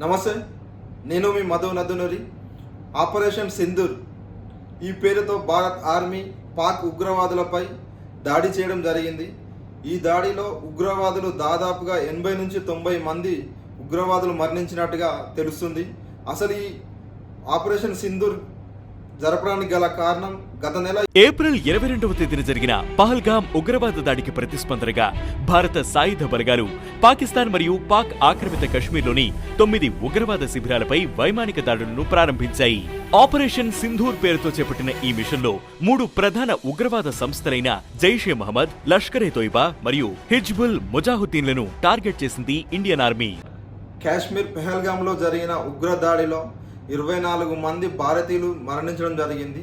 నమస్తే నేను మీ మధు నదునూరి. ఆపరేషన్ సింధూర్. ఈ పేరుతో భారత్ ఆర్మీ పాక్ ఉగ్రవాదులపై దాడి చేయడం జరిగింది. ఈ దాడిలో ఉగ్రవాదులు దాదాపుగా ఎనభై నుంచి తొంభై మంది ఉగ్రవాదులు మరణించినట్టుగా తెలుస్తుంది. అసలు ఈ ఆపరేషన్ సింధూర్ జరపడానికి గల కారణం గత నెల ఏప్రిల్ ఇరవై రెండవ తేదీన జరిగిన పహల్గామ్ ఉగ్రవాద దాడికి ప్రతిస్పందనగా భారత సాయుధ బలగాలు పాకిస్తాన్ మరియు పాక్ ఆక్రమిత కశ్మీర్లోని తొమ్మిది ఉగ్రవాద శిబిరాలపై వైమానిక దాడులను ప్రారంభించాయి. ఆపరేషన్ సింధూర్ పేరుతో చేపట్టిన ఈ మిషన్లో మూడు ప్రధాన ఉగ్రవాద సంస్థలైన జైషే మహమ్మద్ లష్కర్ తోయిబా మరియు హిజ్బుల్ ముజాహుద్దీన్లను టార్గెట్ చేసింది ఇండియన్ ఆర్మీ. కాశ్మీర్ పెహల్గాంలో జరిగిన ఉగ్ర దాడిలో ఇరవై నాలుగు మంది భారతీయులు మరణించడం జరిగింది.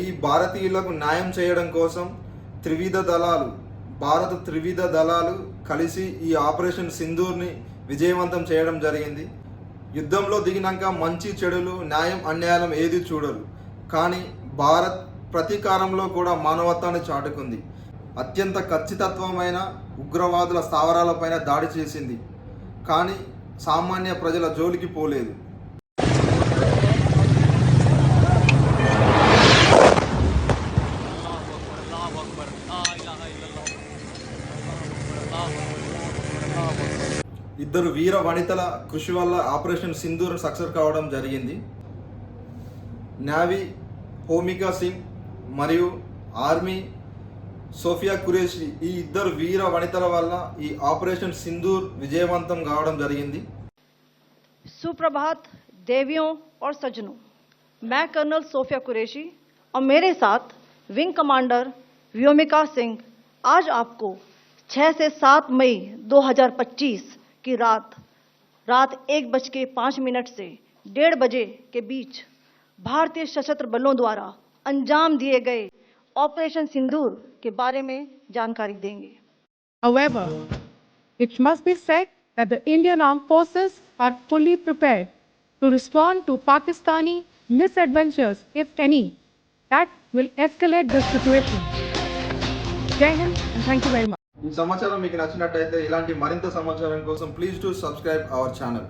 ఈ భారతీయులకు న్యాయం చేయడం కోసం త్రివిధ దళాలు భారత త్రివిధ దళాలు కలిసి ఈ ఆపరేషన్ సింధూర్ని విజయవంతం చేయడం జరిగింది. యుద్ధంలో దిగినాక మంచి చెడులు న్యాయం అన్యాయం ఏది చూడరు. కానీ భారత్ ప్రతీకారంలో కూడా మానవత్వాన్ని చాటుకుంది. అత్యంత ఖచ్చితత్వమైన ఉగ్రవాదుల స్థావరాలపైన దాడి చేసింది. కానీ సామాన్య ప్రజల జోలికి పోలేదు. ఇద్దరు వీర వనితల కృషి వల్ల ఆపరేషన్ సింధూర్ సక్సెస్ కావడం జరిగింది నావీ హోమికా సింగ్ మరియు ఆర్మీ సోఫియా కురేషి ఈ ఇద్దరు వీర వనితల వల్ల ఈ ఆపరేషన్ సింధూర్ విజయవంతం కావడం జరిగింది सुप्रभात देवियों और सज्जनों मैं कर्नल सोफिया कुरैशी और मेरे साथ विंग कमांडर व्योमिका सिंह आज आपको 6 से 7 मई 2025 की रात रात एक बज के मिनट से डेढ़ बजे के बीच भारतीय सशस्त्र बलों द्वारा अंजाम दिए गए ऑपरेशन सिंदूर के बारे में जानकारी देंगे However, it must be said that the Indian Armed Forces are fully prepared to respond to Pakistani misadventures, if any, that will escalate the situation. Jai Hind thank you very much ఈ సమాచారం మీకు నచ్చినట్టయితే ఇలాంటి మరింత సమాచారం కోసం please to subscribe our channel